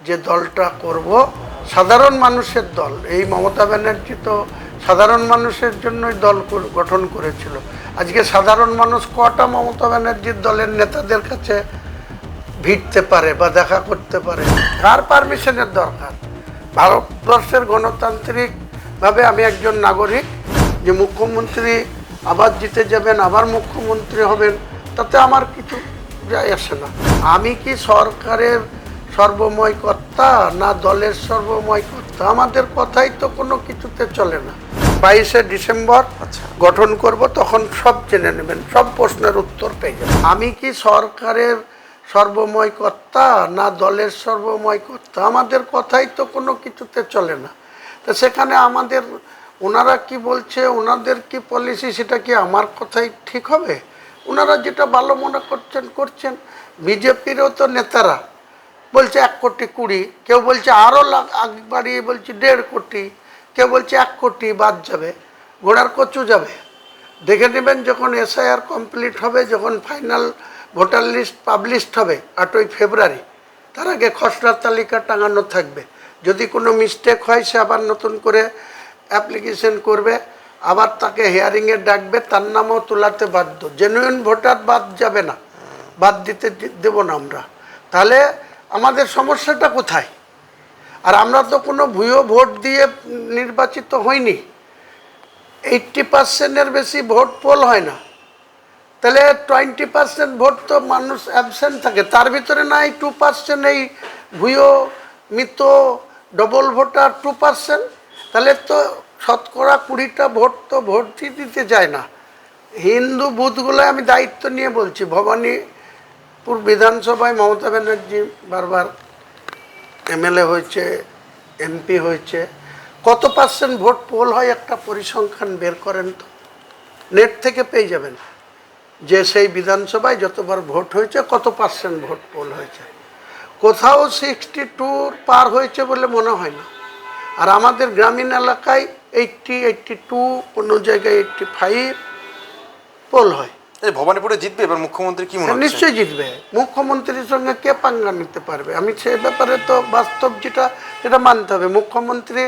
যে দলটা করব, সাধারণ মানুষের দল, এই মমতা ব্যানার্জি তো সাধারণ মানুষের জন্যই দল গঠন করেছিল। আজকে সাধারণ মানুষ কটা মমতা ব্যানার্জির দলের নেতাদের কাছে ভিড়তে পারে বা দেখা করতে পারে? কার পারমিশনের দরকার। ভারতবর্ষের গণতান্ত্রিকভাবে আমি একজন নাগরিক, যে মুখ্যমন্ত্রী আবার জিতে যাবেন, আবার মুখ্যমন্ত্রী হবেন, তাতে আমার কিছু যায় আসে না। আমি কি সরকারের সর্বময় কর্তা না দলের সর্বময় কর্তা? আমাদের কথাই তো কোনো কিছুতে চলে না। বাইশে ডিসেম্বর আচ্ছা। গঠন করব তখন সব জেনে নেবেন সব প্রশ্নের উত্তর পেয়ে যাবেন। আমি কি সরকারের সর্বময় কর্তা না দলের সর্বময় কর্তা? আমাদের কথাই তো কোনো কিছুতে চলে না। তো সেখানে আমাদের ওনারা কি বলছে ওনাদের কি পলিসি সেটা কি আমার কথাই ঠিক হবে? ওনারা যেটা ভালো মনে করছেন করছেন। বিজেপিরও তো নেতারা। বলছে এক কোটি কুড়ি, কেউ বলছে আরও বাড়িয়ে বলছে দেড় কোটি, কেউ বলছে এক কোটি বাদ যাবে, ঘোড়ার কচু যাবে। দেখে নেবেন যখন এসআইআর কমপ্লিট হবে, যখন ফাইনাল ভোটার লিস্ট পাবলিশড হবে আটই ফেব্রুয়ারি, তার আগে খসড়ার তালিকা টাঙানো থাকবে। যদি কোনো মিস্টেক হয়, সে আবার নতুন করে অ্যাপ্লিকেশন করবে, আবার তাকে হিয়ারিংয়ে ডাকবে, তার নামও তোলাতে বাধ্য। জেনুইন ভোটার বাদ যাবে না, বাদ দিতে দেব না আমরা। তাহলে আমাদের সমস্যাটা কোথায়? আর আমরা তো কোনো ভুয়ো ভোট দিয়ে নির্বাচিত হইনি। এইট্টি পার্সেন্টের বেশি ভোট পোল হয় না। তাহলে টোয়েন্টি পার্সেন্ট ভোট তো মানুষ অ্যাবসেন্ট থাকে। তার ভিতরে নাই টু পার্সেন্ট এই ভুয়ো মৃত ডবল ভোটার টু পার্সেন্ট তাহলে তো শতকরা কুড়িটা ভোট তো ভোটই দিতে যায় না। হিন্দু বুথগুলো আমি দায়িত্ব নিয়ে বলছি ভবানীপুর বিধানসভায় মমতা ব্যানার্জি বারবার এমএলএ হয়েছে, এমপি হয়েছে। কত পার্সেন্ট ভোট পোল হয় একটা পরিসংখ্যান বের করেন তো? নেট থেকে পেয়ে যাবেন। যে সেই বিধানসভায় যতবার ভোট হয়েছে, কত পার্সেন্ট ভোট পোল হয়েছে? কোথাও সিক্সটি টুর পার হয়েছে বলে মনে হয় না। আর আমাদের গ্রামীণ এলাকায় এইটটি এইটটি টু কোনো জায়গায় এইটটি ফাইভ পোল হয়। ভবানীপুরে জিতবে এবার মুখ্যমন্ত্রী কি মনে নিশ্চয়ই জিতবে। মুখ্যমন্ত্রীর সঙ্গে কে পাঙ্গা নিতে পারবে? আমি সে ব্যাপারে তো বাস্তব যেটা সেটা মানতে হবে। মুখ্যমন্ত্রী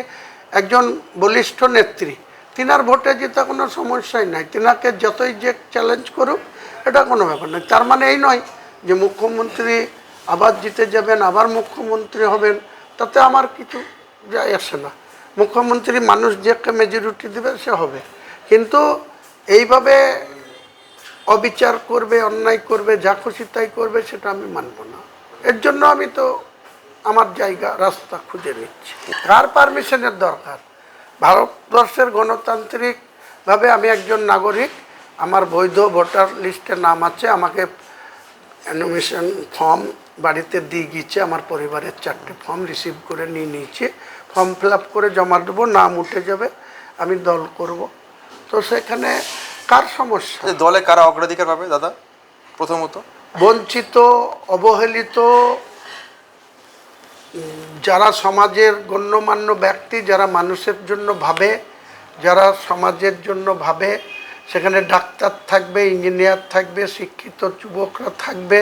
একজন বলিষ্ঠ নেত্রী তিনার ভোটে জিতা কোনো সমস্যাই নাই। তিনাকে যতই যে চ্যালেঞ্জ করুক এটা কোনো ব্যাপার নয়। তার মানে এই নয় যে মুখ্যমন্ত্রী আবার জিতে যাবেন আবার মুখ্যমন্ত্রী হবেন তাতে আমার কিছু যায় আসে না। মুখ্যমন্ত্রী মানুষ যাকে মেজরিটি দেবে সে হবে। কিন্তু এইভাবে অবিচার করবে, অন্যায় করবে, যা খুশি তাই করবে, সেটা আমি মানব না। এর জন্য আমি তো আমার জায়গা, রাস্তা খুঁজে নিচ্ছি। কার পারমিশনের দরকার? ভারতবর্ষের গণতান্ত্রিকভাবে আমি একজন নাগরিক, আমার বৈধ ভোটার লিস্টে নাম আছে, আমাকে অ্যানিমেশন ফর্ম বাড়িতে দিয়ে গিয়েছে, আমার পরিবারের চারটে ফর্ম রিসিভ করে নিয়ে নিয়েছে, ফর্ম ফিল করে জমা দেবো, নাম উঠে যাবে, আমি দল করব। তো সেখানে কার সমস্যা? দলে কারা অগ্রাধিকার পাবে দাদা? প্রথমত। বঞ্চিত অবহেলিত যারা সমাজের গণ্যমান্য ব্যক্তি যারা মানুষের জন্য ভাবে যারা সমাজের জন্য ভাবে সেখানে ডাক্তার থাকবে ইঞ্জিনিয়ার থাকবে শিক্ষিত যুবকরা থাকবে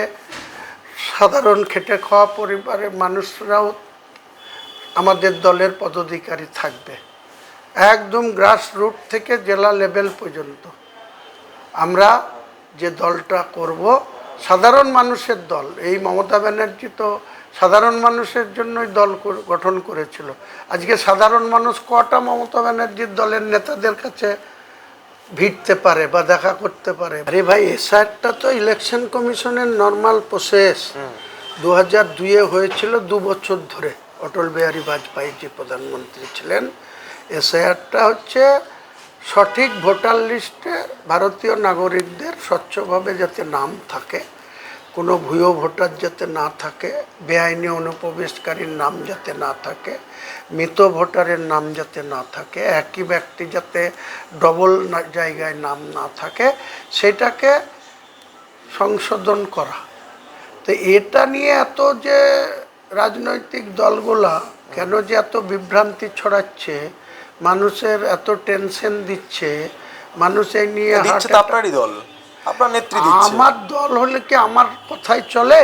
সাধারণ খেটে খাওয়া পরিবারের মানুষরাও আমাদের দলের পদাধিকারী থাকবে। একদম গ্রাস রুট থেকে জেলা লেভেল পর্যন্ত। আমরা যে দলটা করব সাধারণ মানুষের দল এই মমতা ব্যানার্জি তো সাধারণ মানুষের জন্যই দল গঠন করেছিল। আজকে সাধারণ মানুষ কটা মমতা ব্যানার্জির দলের নেতাদের কাছে ভিড়তে পারে বা দেখা করতে পারে? আরে ভাই এসআরটা তো ইলেকশন কমিশনের নর্মাল প্রসেস দু হাজার দুইয়ে হয়েছিল দু বছর ধরে। অটল বিহারী বাজপেয়ী যে প্রধানমন্ত্রী ছিলেন এসআইআরটা হচ্ছে সঠিক ভোটার লিস্টে ভারতীয় নাগরিকদের স্বচ্ছভাবে যাতে নাম থাকে, কোনো ভুয়ো ভোটার যাতে না থাকে, বেআইনি অনুপ্রবেশকারীর নাম যাতে না থাকে, মৃত ভোটারের নাম যাতে না থাকে, একই ব্যক্তি যাতে ডবল জায়গায় নাম না থাকে, সেটাকে সংশোধন করা। তো এটা নিয়ে এত যে রাজনৈতিক দলগুলা কেন যে এত বিভ্রান্তি ছড়াচ্ছে মানুষের এত টেনশন দিচ্ছে মানুষ এই নিয়ে দিচ্ছে তো আপনারই দল আপনার নেত্রী দিচ্ছে। আমার দল হলে কি আমার কথাই চলে?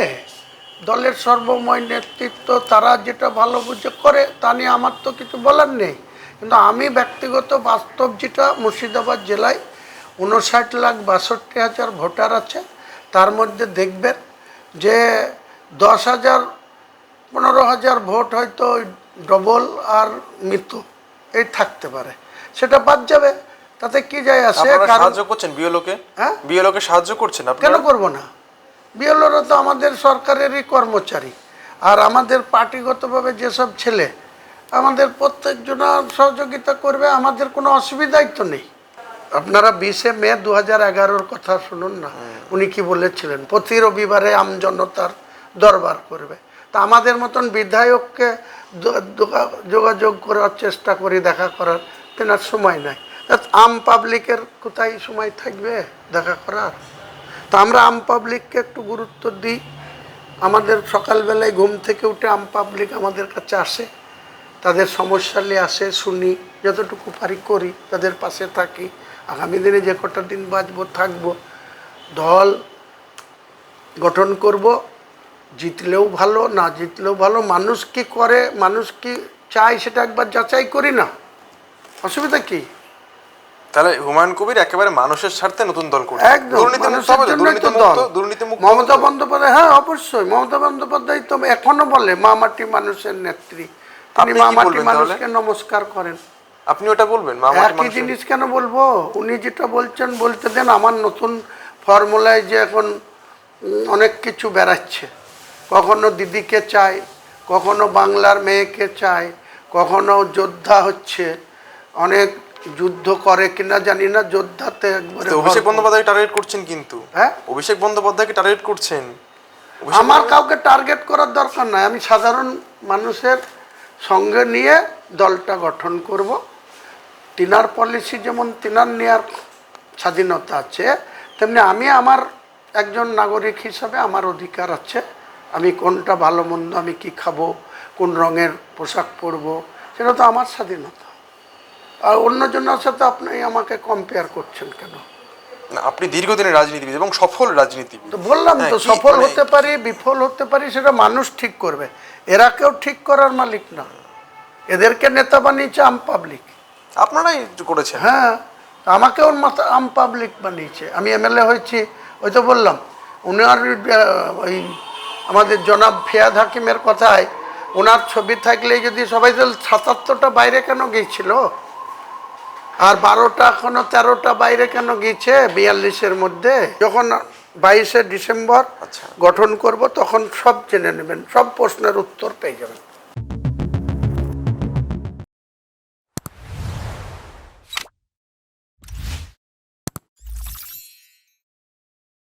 দলের সর্বময় নেতৃত্ব তারা যেটা ভালো বুঝে করে তা নিয়ে আমার তো কিছু বলার নেই। কিন্তু আমি ব্যক্তিগত বাস্তব যেটা মুর্শিদাবাদ জেলায় উনষাট লাখ বাষট্টি হাজার ভোটার আছে। তার মধ্যে দেখবেন যে দশ হাজার পনেরো হাজার ভোট হয়তো ডবল আর মৃত এই থাকতে পারে। সেটা বাদ যাবে। তাতে কি যায় আসে সাহায্য করছেন বিএলওকে? হ্যাঁ? বিএলওকে সাহায্য করছেন কেন করব না? বিএলওরা তো আমাদের সরকারেরই কর্মচারী। আর আমাদের পার্টিগতভাবে যেসব ছেলে আমাদের প্রত্যেকজনা সহযোগিতা করবে আমাদের কোনো অসুবিধাই তো নেই। আপনারা বিশে মে দু হাজার এগারোর কথা শুনুন না। উনি কি বলেছিলেন? প্রতি রবিবারে আমজনতার দরবার করবে। তা আমাদের মতন বিধায়ককে যোগাযোগ করার চেষ্টা করি, দেখা করার। তেনার সময় নাই। আম পাবলিকের কোথায় সময় থাকবে দেখা করার? তা আমরা আম পাবলিককে একটু গুরুত্ব দিই। আমাদের সকালবেলায় ঘুম থেকে উঠে আম পাবলিক আমাদের কাছে আসে। তাদের সমস্যা নিয়ে আসে, শুনি, যতটুকু পারি করি, তাদের পাশে থাকি। আগামী দিনে যে কটা দিন বাঁচবো, থাকব, দল গঠন করব জিতলেও ভালো না জিতলেও ভালো মানুষ কি করে মানুষ কি চায় সেটা একবার যাচাই করি না। অসুবিধা কি? তাহলে হুমায়ুন কবির একেবারে মানুষের স্বার্থে নতুন দল করছে। মুক্ত মমতা বন্দ্যোপাধ্যায় হ্যাঁ অবশ্যই মমতা বন্দ্যোপাধ্যায় তো এখনও বলে মা মাটি মানুষের নেত্রী। তিনি মা মাটি মানুষকে নমস্কার করেন। আপনি ওটা বলবেন একই জিনিস কেন বলব? উনি যেটা বলছেন বলতে দেন আমার নতুন ফর্মুলায় যে এখন অনেক কিছু বেড়াচ্ছে। কখনো দিদিকে চাই কখনো বাংলার মেয়েকে চাই কখনো যোদ্ধা হচ্ছে। অনেক যুদ্ধ করে কিনা জানি না যোদ্ধাতে একবারে অভিষেক বন্দ্যোপাধ্যায় টার্গেট করছেন কিন্তু। হ্যাঁ? অভিষেক বন্দ্যোপাধ্যায়কে টার্গেট করছেন? আমার কাউকে টার্গেট করার দরকার নাই। আমি সাধারণ মানুষের সঙ্গে নিয়ে দলটা গঠন করব। তিনার পলিসি যেমন তিনার নেওয়ার স্বাধীনতা আছে তেমনি আমি আমার একজন নাগরিক হিসাবে আমার অধিকার আছে। আমি কোনটা ভালো মন্দ আমি কি খাব কোন রঙের পোশাক পরবো সেটা তো আমার স্বাধীনতা আর অন্যজনের সাথে আপনি আমাকে কম্পেয়ার করছেন কেন? আপনি দীর্ঘদিনের রাজনীতিবিদ এবং সফল রাজনীতিবিদ। তো বললাম তো হ্যাঁ, সফল মানে- হতে পারি বিফল হতে পারি সেটা মানুষ ঠিক করবে। এরা কেউ ঠিক করার মালিক না। এদেরকে নেতা বানিয়েছে আম পাবলিক আপনারাই করেছে হ্যাঁ আমাকেও মাথা আম পাবলিক বানিয়েছে। আমি এমএলএ হয়েছি ওই তো বললাম উনার আহ, ওই আমাদের জনাব ফিয়াদ হাকিমের কথায় ওনার ছবি থাকলে যদি সবাই সাতাত্তরটা বাইরে কেন গিয়েছিল? আর বারোটা এখনও তেরোটা বাইরে কেন গিয়েছে বিয়াল্লিশের মধ্যে? যখন বাইশে ডিসেম্বর আচ্ছা। গঠন করব তখন সব জেনে নেবেন সব প্রশ্নের উত্তর পেয়ে যাবেন।